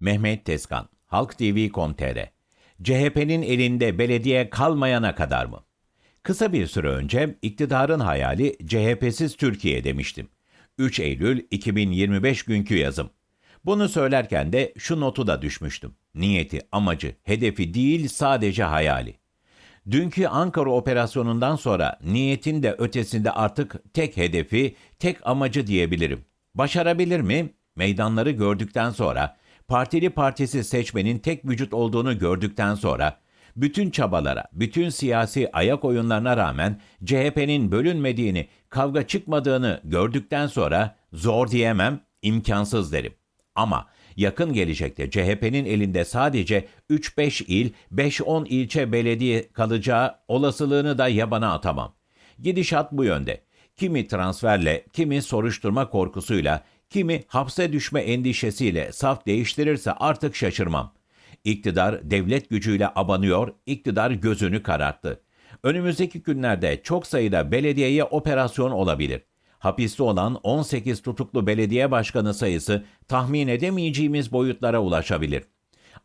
Mehmet Tezkan, Halk TV.com.tr CHP'nin elinde belediye kalmayana kadar mı? Kısa bir süre önce iktidarın hayali CHP'siz Türkiye demiştim. 3 Eylül 2025 günkü yazım. Bunu söylerken de şu notu da düşmüştüm. Niyeti, amacı, hedefi değil sadece hayali. Dünkü Ankara operasyonundan sonra niyetin de ötesinde artık tek hedefi, tek amacı diyebilirim. Başarabilir mi? Meydanları gördükten sonra, partili partisi seçmenin tek vücut olduğunu gördükten sonra, bütün çabalara, bütün siyasi ayak oyunlarına rağmen CHP'nin bölünmediğini, kavga çıkmadığını gördükten sonra zor diyemem, imkansız derim. Ama yakın gelecekte CHP'nin elinde sadece 3-5 il, 5-10 ilçe belediye kalacağı olasılığını da yabana atamam. Gidişat bu yönde. Kimi transferle, kimi soruşturma korkusuyla, kimi hapse düşme endişesiyle saf değiştirirse artık şaşırmam. İktidar devlet gücüyle abanıyor, iktidar gözünü kararttı. Önümüzdeki günlerde çok sayıda belediyeye operasyon olabilir. Hapiste olan 18 tutuklu belediye başkanı sayısı tahmin edemeyeceğimiz boyutlara ulaşabilir.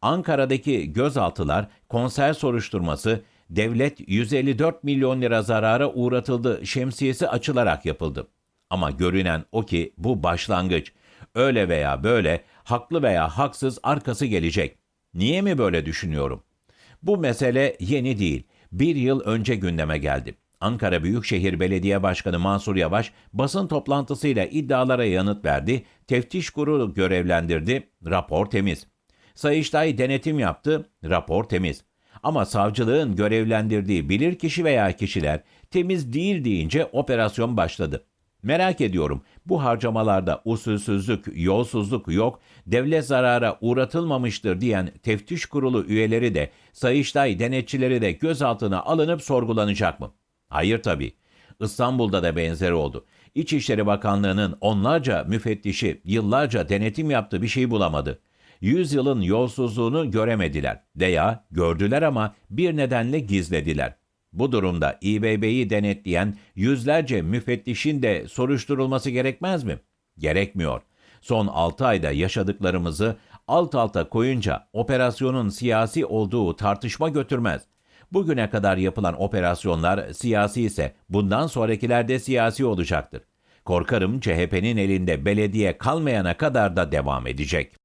Ankara'daki gözaltılar, konser soruşturması, devlet 154 milyon lira zarara uğratıldı şemsiyesi açılarak yapıldı. Ama görünen o ki bu başlangıç. Öyle veya böyle, haklı veya haksız arkası gelecek. Niye mi böyle düşünüyorum? Bu mesele yeni değil. Bir yıl önce gündeme geldi. Ankara Büyükşehir Belediye Başkanı Mansur Yavaş basın toplantısıyla iddialara yanıt verdi, teftiş kurulu görevlendirdi, rapor temiz. Sayıştay denetim yaptı, rapor temiz. Ama savcılığın görevlendirdiği bilirkişi veya kişiler temiz değil deyince operasyon başladı. Merak ediyorum bu harcamalarda usulsüzlük, yolsuzluk yok, devlet zarara uğratılmamıştır diyen teftiş kurulu üyeleri de Sayıştay denetçileri de gözaltına alınıp sorgulanacak mı? Hayır tabii. İstanbul'da da benzeri oldu. İçişleri Bakanlığı'nın onlarca müfettişi yıllarca denetim yaptığı bir şey bulamadı. Yüzyılın yolsuzluğunu göremediler veya gördüler ama bir nedenle gizlediler. Bu durumda İBB'yi denetleyen yüzlerce müfettişin de soruşturulması gerekmez mi? Gerekmiyor. Son 6 ayda yaşadıklarımızı alt alta koyunca operasyonun siyasi olduğu tartışma götürmez. Bugüne kadar yapılan operasyonlar siyasi ise bundan sonrakiler de siyasi olacaktır. Korkarım CHP'nin elinde belediye kalmayana kadar da devam edecek.